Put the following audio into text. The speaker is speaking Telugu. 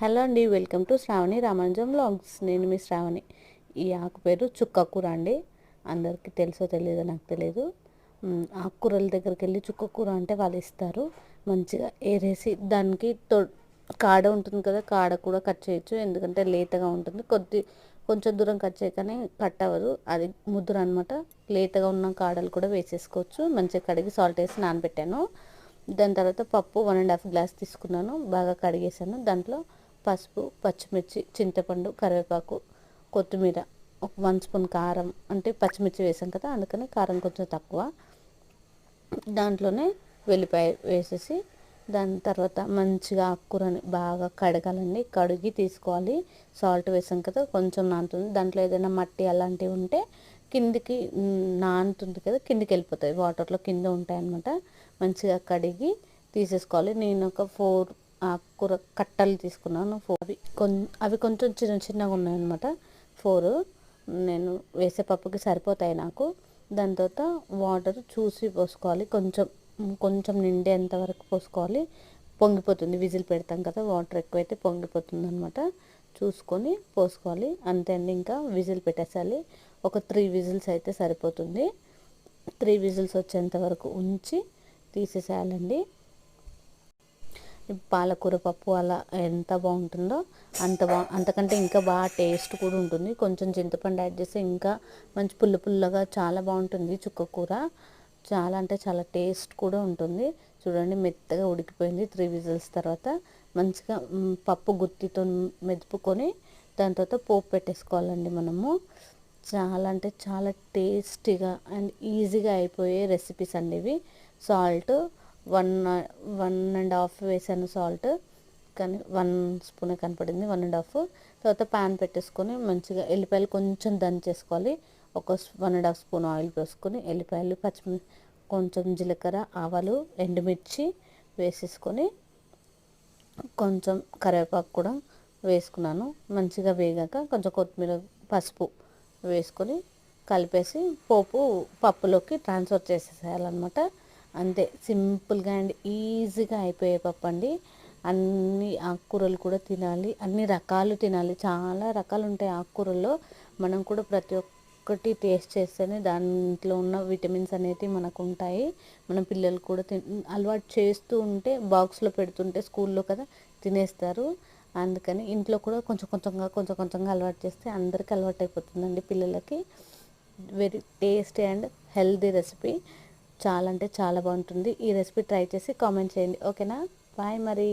హలో అండి వెల్కమ్ టు శ్రావణి రామానుజం లాంగ్స్ నేను మీ శ్రావణి. ఈ ఆకు పేరు చుక్కకూర అండి. అందరికీ తెలుసో తెలియదో నాకు తెలియదు ఆకుకూరల దగ్గరికి వెళ్ళి చుక్కకూర అంటే వాళ్ళు ఇస్తారు. మంచిగా ఏరేసి దానికి తొ కాడ ఉంటుంది కదా కాడ కూడా కట్ చేయొచ్చు. ఎందుకంటే లేతగా ఉంటుంది. కొద్ది కొంచెం దూరం కట్ చేయకనే కట్ అవ్వదు. అది ముద్దురు అనమాట లేతగా ఉన్న కాడలు కూడా వేసేసుకోవచ్చు. మంచిగా కడిగి సాల్ట్ వేసి నానబెట్టాను. దాని తర్వాత పప్పు వన్ అండ్ హాఫ్ గ్లాస్ తీసుకున్నాను. బాగా కడిగేసాను దాంట్లో పసుపు పచ్చిమిర్చి చింతపండు కరివేపాకు కొత్తిమీర ఒక వన్ స్పూన్ కారం అంటే పచ్చిమిర్చి వేసాం కదా అందుకని కారం కొంచెం తక్కువ. దాంట్లోనే వెల్లిపాయ వేసేసి దాని తర్వాత మంచిగా ఆకుకూరని బాగా కడగాలండి. కడిగి తీసుకోవాలి. సాల్ట్ వేసాం కదా కొంచెం నానుతుంది. దాంట్లో ఏదైనా మట్టి అలాంటివి ఉంటే కిందికి నానుతుంది కదా కిందికి వెళ్ళిపోతాయి. వాటర్లో కింద ఉంటాయి అన్నమాట మంచిగా కడిగి తీసేసుకోవాలి. నేను ఒక ఫోర్ ఆకుకూర కట్టలు తీసుకున్నాను ఫోర్ అవి కొం అవి కొంచెం చిన్న చిన్నగా ఉన్నాయన్నమాట. ఫోర్ నేను వేసే పప్పుకి సరిపోతాయి నాకు. దాని తర్వాత వాటర్ చూసి పోసుకోవాలి. కొంచెం కొంచెం నిండేంత వరకు పోసుకోవాలి. పొంగిపోతుంది. విజిల్ పెడతాం కదా వాటర్ ఎక్కువైతే పొంగిపోతుంది అనమాట చూసుకొని పోసుకోవాలి. అంతే అండి. ఇంకా విజిల్ పెట్టేసాలి ఒక త్రీ విజిల్స్ అయితే సరిపోతుంది. త్రీ విజిల్స్ వచ్చేంత వరకు ఉంచి తీసేసేయాలండి. పాలకూర పప్పు అలా ఎంత బాగుంటుందో అంత బా అంతకంటే ఇంకా బాగా టేస్ట్ కూడా ఉంటుంది. కొంచెం చింతపండు యాడ్ చేస్తే ఇంకా మంచి పుల్ల పుల్లగా చాలా బాగుంటుంది చుక్క కూర. చాలా అంటే చాలా టేస్ట్ కూడా ఉంటుంది. చూడండి మెత్తగా ఉడికిపోయింది త్రీ విజిల్స్ తర్వాత. మంచిగా పప్పు గుత్తితో మెదుపుకొని దాని తర్వాత పోపు పెట్టేసుకోవాలండి మనము. చాలా అంటే చాలా టేస్టీగా అండ్ ఈజీగా అయిపోయే రెసిపీస్ అండి ఇవి. Salt one one and half వేసాను సాల్ట్. కానీ వన్ స్పూనే కనపడింది వన్ అండ్ హాఫ్. తర్వాత ప్యాన్ పెట్టేసుకొని మంచిగా ఎల్లిపాయలు కొంచెం దంచేసుకోవాలి ఒక one and half spoon oil పోసుకొని ఎల్లిపాయలు పచ్చిమిర్చి కొంచెం జీలకర్ర ఆవాలు ఎండుమిర్చి వేసేసుకొని కొంచెం కరివేపాకు కూడా వేసుకున్నాను. మంచిగా వేగాక కొంచెం కొత్తిమీర పసుపు వేసుకొని కలిపేసి పోపు పప్పులోకి ట్రాన్స్ఫర్ చేసేసేయాలన్నమాట. అంతే సింపుల్గా అండ్ ఈజీగా అయిపోయే పప్పు అండి. అన్ని ఆకుకూరలు కూడా తినాలి అన్ని రకాలు తినాలి. చాలా రకాలు ఉంటాయి ఆకుకూరల్లో. మనం కూడా ప్రతి ఒక్కటి టేస్ట్ చేస్తేనే దాంట్లో ఉన్న విటమిన్స్ అనేవి మనకు ఉంటాయి. మన పిల్లలు కూడా తి అలవాటు చేస్తూ ఉంటే బాక్స్లో పెడుతుంటే స్కూల్లో కదా తినేస్తారు. అందుకని ఇంట్లో కూడా కొంచెం కొంచెంగా కొంచెం కొంచెంగా అలవాటు చేస్తే అందరికీ అలవాటు అయిపోతుందండి పిల్లలకి. Very tasty and healthy recipe చాలా అంటే చాలా బాగుంటుంది. ఈ రెసిపీ ట్రై చేసి కామెంట్ చేయండి. ఓకేనా? బాయ్ మరి.